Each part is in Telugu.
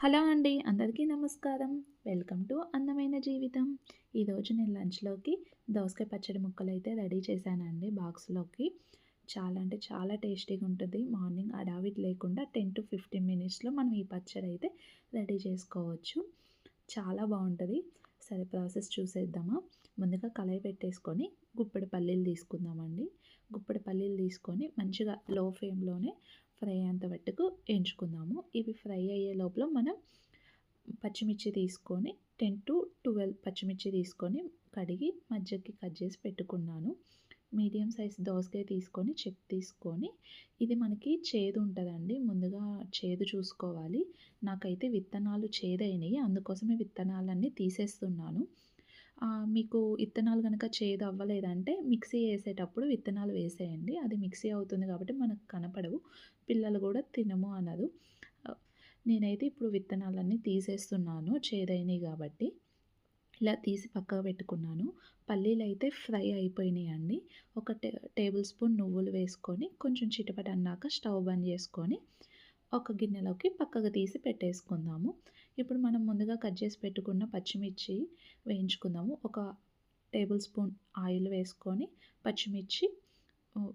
హలో అండి అందరికీ నమస్కారం. వెల్కమ్ టు అందమైన జీవితం. ఈరోజు నేను లంచ్లోకి దోసకాయ పచ్చడి ముక్కలు అయితే రెడీ చేశానండి బాక్స్లోకి. చాలా అంటే చాలా టేస్టీగా ఉంటుంది. మార్నింగ్ అడావిట్ లేకుండా టెన్ టు ఫిఫ్టీన్ మినిట్స్లో మనం ఈ పచ్చడి అయితే రెడీ చేసుకోవచ్చు. చాలా బాగుంటుంది. సరే ప్రాసెస్ చూసేద్దామా? ముందుగా కళాయి పెట్టేసుకొని గుప్పెడు పల్లీలు తీసుకుందామండి. గుప్పెడు పల్లీలు తీసుకొని మంచిగా లో ఫ్లేమ్లోనే ఫ్రై అయ్యేంత మట్టుకు ఎంచుకుందాము ఇవి ఫ్రై అయ్యే లోపల మనం పచ్చిమిర్చి తీసుకొని టెన్ టు ట్వెల్వ్ పచ్చిమిర్చి తీసుకొని కడిగి మధ్యకి కట్ చేసి పెట్టుకున్నాను. మీడియం సైజ్ దోసకాయ తీసుకొని చెక్ తీసుకొని ఇది మనకి చేదు ఉంటుందండి. ముందుగా చేదు చూసుకోవాలి. నాకైతే విత్తనాలు చేదైనవి అందుకోసమే విత్తనాలన్నీ తీసేస్తున్నాను. మీకు విత్తనాలు కనుక చేదు అవ్వలేదంటే మిక్సీ వేసేటప్పుడు విత్తనాలు వేసేయండి. అది మిక్సీ అవుతుంది కాబట్టి మనకు కనపడవు. పిల్లలు కూడా తినము అనదు. నేనైతే ఇప్పుడు విత్తనాలన్నీ తీసేస్తున్నాను. చేదైనవి కాబట్టి ఇలా తీసి పక్కకు పెట్టుకున్నాను. పల్లీలు అయితే ఫ్రై అయిపోయినాయి అండి ఒక టేబుల్ స్పూన్ నువ్వులు వేసుకొని కొంచెం చిటపట అన్నాక స్టవ్ బంద్ చేసుకొని ఒక గిన్నెలోకి పక్కకు తీసి పెట్టేసుకుందాము. ఇప్పుడు మనం ముందుగా కట్ చేసి పెట్టుకున్న పచ్చిమిర్చి వేయించుకుందాము. ఒక టేబుల్ స్పూన్ ఆయిల్ వేసుకొని పచ్చిమిర్చి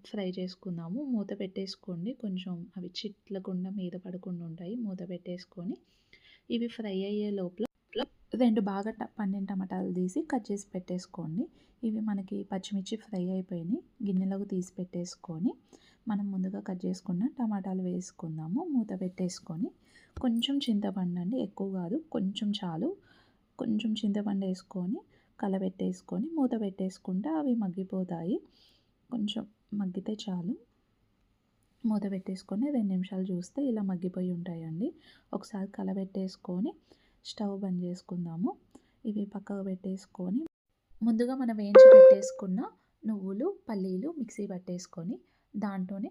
ఫ్రై చేసుకుందాము. మూత పెట్టేసుకోండి. కొంచెం అవి చిట్లకుండా మీద పడకుండా ఉంటాయి. మూత పెట్టేసుకొని ఇవి ఫ్రై అయ్యే లోపల రెండు బాగా పండిన టమాటాలు తీసి కట్ చేసి పెట్టేసుకోండి. ఇవి మనకి పచ్చిమిర్చి ఫ్రై అయిపోయినాయి. గిన్నెలోకి తీసి పెట్టేసుకొని మనం ముందుగా కట్ చేసుకున్న టమాటాలు వేసుకుందాము. మూత పెట్టేసుకొని కొంచెం చింతపండు అండి ఎక్కువ కాదు. కొంచెం చాలు. కొంచెం చింతపండు వేసుకొని కలబెట్టేసుకొని మూత పెట్టేసుకుంటే అవి మగ్గిపోతాయి. కొంచెం మగ్గితే చాలు. మూత పెట్టేసుకొని రెండు నిమిషాలు చూస్తే ఇలా మగ్గిపోయి ఉంటాయండి. ఒకసారి కలబెట్టేసుకొని స్టవ్ బంద్ చేసుకుందాము. ఇవి పక్కకు పెట్టేసుకొని ముందుగా మనం వేయించి పెట్టేసుకున్న నువ్వులు పల్లీలు మిక్సీ పట్టేసుకొని దాంట్లోనే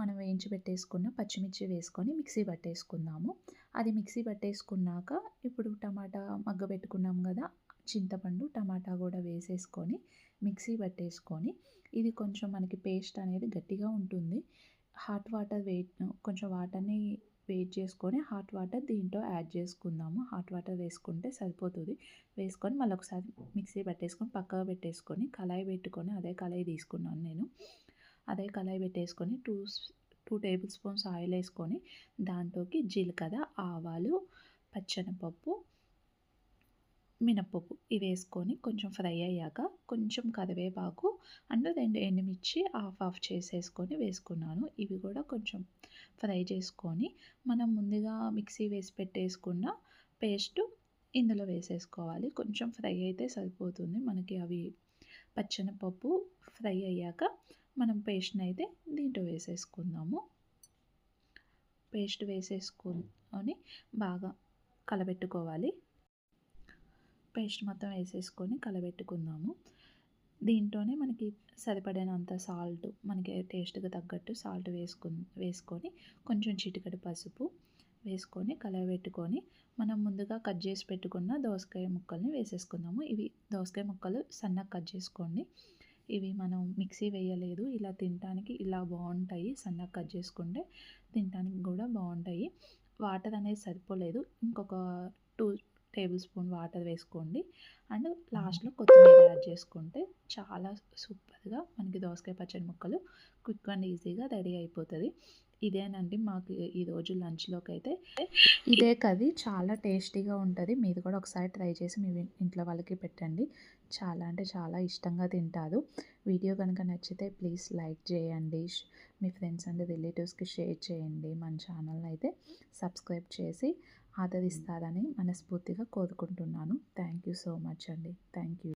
మనం వేయించి పెట్టేసుకున్న పచ్చిమిర్చి వేసుకొని మిక్సీ పట్టేసుకుందాము. అది మిక్సీ పట్టేసుకున్నాక ఇప్పుడు టమాటా మగ్గ పెట్టుకున్నాం కదా చింతపండు టమాటా కూడా వేసేసుకొని మిక్సీ పట్టేసుకొని ఇది కొంచెం మనకి పేస్ట్ అనేది గట్టిగా ఉంటుంది. హాట్ వాటర్ వెయిట్ కొంచెం వాటర్ని వెయిట్ చేసుకొని హాట్ వాటర్ దీంట్లో యాడ్ చేసుకుందాము. హాట్ వాటర్ వేసుకుంటే సరిపోతుంది. వేసుకొని మళ్ళీ ఒకసారి మిక్సీ పెట్టేసుకొని పక్కగా పెట్టేసుకొని కళాయి పెట్టుకొని అదే కళాయి తీసుకున్నాను నేను. అదే కళాయి పెట్టేసుకొని two two tablespoons oil వేసుకొని దాంట్లోకి జీలకర్ర ఆవాలు పచ్చనిపప్పు మినప్పప్పు ఇవి వేసుకొని కొంచెం ఫ్రై అయ్యాక కొంచెం కరివేపాకు అండ్ రెండు ఎండుమిర్చి ఆఫ్ ఆఫ్ చేసేసుకొని వేసుకున్నాను. ఇవి కూడా కొంచెం ఫ్రై చేసుకొని మనం ముందుగా మిక్సీ వేసి పెట్టేసుకున్న పేస్ట్ ఇందులో వేసేసుకోవాలి. కొంచెం ఫ్రై అయితే సరిపోతుంది మనకి అవి పచ్చనపప్పు ఫ్రై అయ్యాక మనం పేస్ట్ని అయితే దీంట్లో వేసేసుకుందాము. పేస్ట్ వేసేసుకొని బాగా కలబెట్టుకోవాలి. పేస్ట్ మొత్తం వేసేసుకొని కలబెట్టుకుందాము. దీంట్లోనే మనకి సరిపడినంత సాల్ట్ మనకి టేస్ట్కి తగ్గట్టు సాల్ట్ వేసుకు వేసుకొని కొంచెం చిటికడి పసుపు వేసుకొని కలబెట్టుకొని మనం ముందు కట్ చేసి పెట్టుకున్న దోసకాయ ముక్కల్ని వేసేసుకుందాము. ఇవి దోసకాయ ముక్కలు సన్నగా కట్ చేసుకోండి. ఇవి మనం మిక్సీ వేయలేదు ఇలా తినటానికి ఇలా బాగుంటాయి సన్నగా కట్ చేసుకుంటే తినటానికి కూడా బాగుంటాయి. వాటర్ అనేది సరిపోలేదు. ఇంకొక టూ టేబుల్ స్పూన్ వాటర్ వేసుకోండి. అండ్ లాస్ట్లో కొత్తిమీర యాడ్ చేసుకుంటే చాలా సూపర్గా మనకి దోసకాయ పచ్చడి ముక్కలు క్విక్ అండ్ ఈజీగా రెడీ అయిపోతుంది. ఇదేనండి మాకు ఈరోజు లంచ్లోకి అయితే ఇదే కది చాలా టేస్టీగా ఉంటుంది. మీరు కూడా ఒకసారి ట్రై చేసి మీ ఇంట్లో వాళ్ళకి పెట్టండి. చాలా అంటే చాలా ఇష్టంగా తింటారు. వీడియో కనుక నచ్చితే ప్లీజ్ లైక్ చేయండి. మీ ఫ్రెండ్స్ అండ్ రిలేటివ్స్కి షేర్ చేయండి. మన ఛానల్ని అయితే సబ్స్క్రైబ్ చేసి ఆదరిస్తారని మనస్ఫూర్తిగా కోరుకుంటున్నాను. థ్యాంక్ యూ సో మచ్ అండి. Thank you.